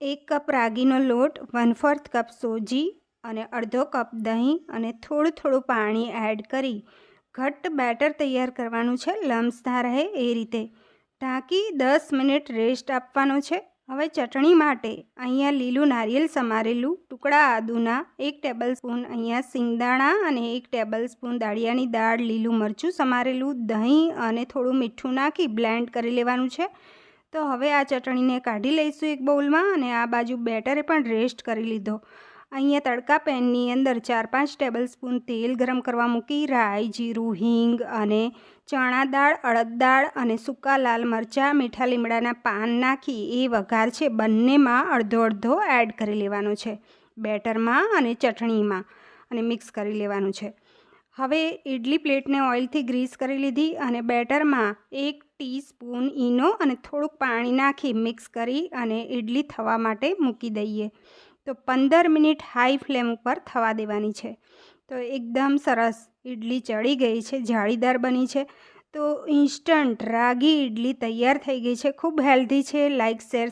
એક કપ રાગીનો લોટ વન ફોર્થ કપ સોજી અને અડધો કપ દહીં અને થોડું થોડું પાણી એડ કરી ઘટ્ટ બેટર તૈયાર કરવાનું છે. લમ્સ રહે એ રીતે. ઢાંકી દસ મિનિટ રેસ્ટ આપવાનો છે. હવે ચટણી માટે અહીંયા લીલું નારિયેલ સમારેલું ટુકડા આદુના એક ટેબલ સ્પૂન અહીંયા સિંગદાણા અને એક ટેબલ સ્પૂન દાળિયાની દાળ, લીલું મરચું સમારેલું, દહીં અને થોડું મીઠું નાખી બ્લેન્ડ કરી લેવાનું છે. તો હવે આ ચટણીને કાઢી લઈશું એક બાઉલમાં અને આ બાજુ બેટરે પણ રેસ્ટ કરી લીધો. અહીંયા તડકા પેનની અંદર ચાર પાંચ ટેબલ સ્પૂન તેલ ગરમ કરવા મૂકી, રાઈ, જીરું, હિંગ અને ચણા દાળ, અડદ દાળ અને સૂકા લાલ મરચાં, મીઠા લીમડાના પાન નાખી, એ વઘાર છે. બંનેમાં અડધો અડધો એડ કરી લેવાનો છે બેટરમાં અને ચટણીમાં અને મિક્સ કરી લેવાનું છે. હવે ઇડલી પ્લેટને ઓઇલથી ગ્રીસ કરી લીધી અને બેટરમાં એક ટીસ્પૂન ઈનો અને થોડુંક પાણી નાખી મિક્સ કરી અને ઇડલી થવા માટે મૂકી દઈએ. તો પંદર મિનિટ હાઈ ફ્લેમ ઉપર થવા દેવાની છે. તો એકદમ સરસ ઇડલી ચડી ગઈ છે, જાળીદાર બની છે. તો ઇન્સ્ટન્ટ રાગી ઇડલી તૈયાર થઈ ગઈ છે. ખૂબ હેલ્ધી છે. Like share